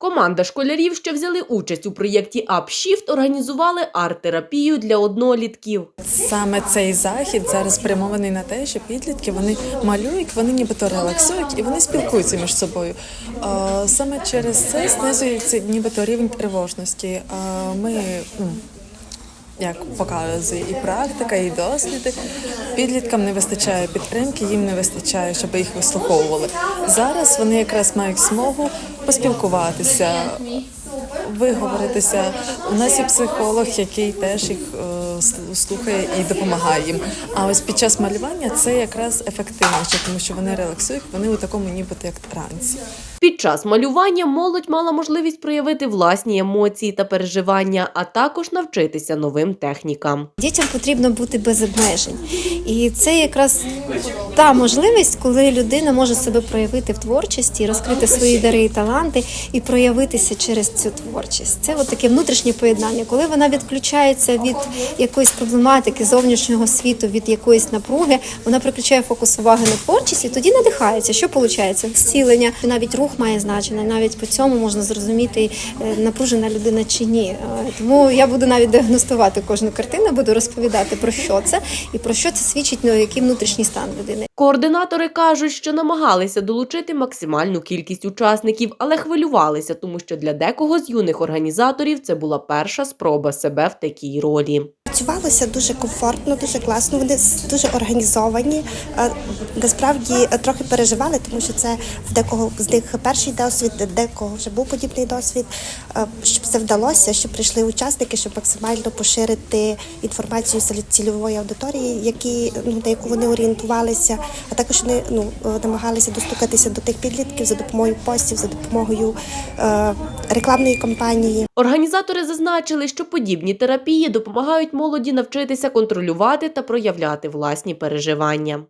Команда школярів, що взяли участь у проєкті «Апшіфт», організували арт-терапію для однолітків. Саме цей захід зараз спрямований на те, що підлітки вони малюють, вони нібито релаксують і вони спілкуються між собою. Саме через це знизується нібито рівень тривожності. Ми ну, як показує і практика, і досліди. Підліткам не вистачає підтримки, їм не вистачає, щоб їх вислуховували. Зараз вони якраз мають змогу поспілкуватися, виговоритися. У нас є психолог, який теж їх е, слухає і допомагає їм. А ось під час малювання це якраз ефективніше, тому що вони релаксують, вони у такому нібито як трансі. Під час малювання молодь мала можливість проявити власні емоції та переживання, а також навчитися новим технікам. Дітям потрібно бути без обмежень, і це якраз та можливість, коли людина може себе проявити в творчості, розкрити свої дари і таланти і проявитися через цю творчість. Це от таке внутрішнє поєднання, коли вона відключається від якоїсь проблематики зовнішнього світу, від якоїсь напруги, вона переключає фокус уваги на творчість і тоді надихається. Що виходить? Зцілення, навіть рух має значення, навіть по цьому можна зрозуміти, е, напружена людина чи ні. Е, Тому я буду навіть діагностувати кожну картину, буду розповідати про що це і про що це свідчить, ну, який внутрішній стан людини. Координатори кажуть, що намагалися долучити максимальну кількість учасників, але хвилювалися, тому що для декого з юних організаторів це була перша спроба себе в такій ролі. Працювалося дуже комфортно, дуже класно. Вони дуже організовані. Е, Насправді е, трохи переживали, тому що це в декого з них перший досвід, декого вже був подібний досвід. Е, Щоб це вдалося, щоб прийшли учасники, щоб максимально поширити інформацію серед цільової аудиторії, які ну на яку вони орієнтувалися, а також вони ну намагалися достукатися до тих підлітків за допомогою постів, за допомогою е, рекламної кампанії. Організатори зазначили, що подібні терапії допомагають молоді навчитися контролювати та проявляти власні переживання.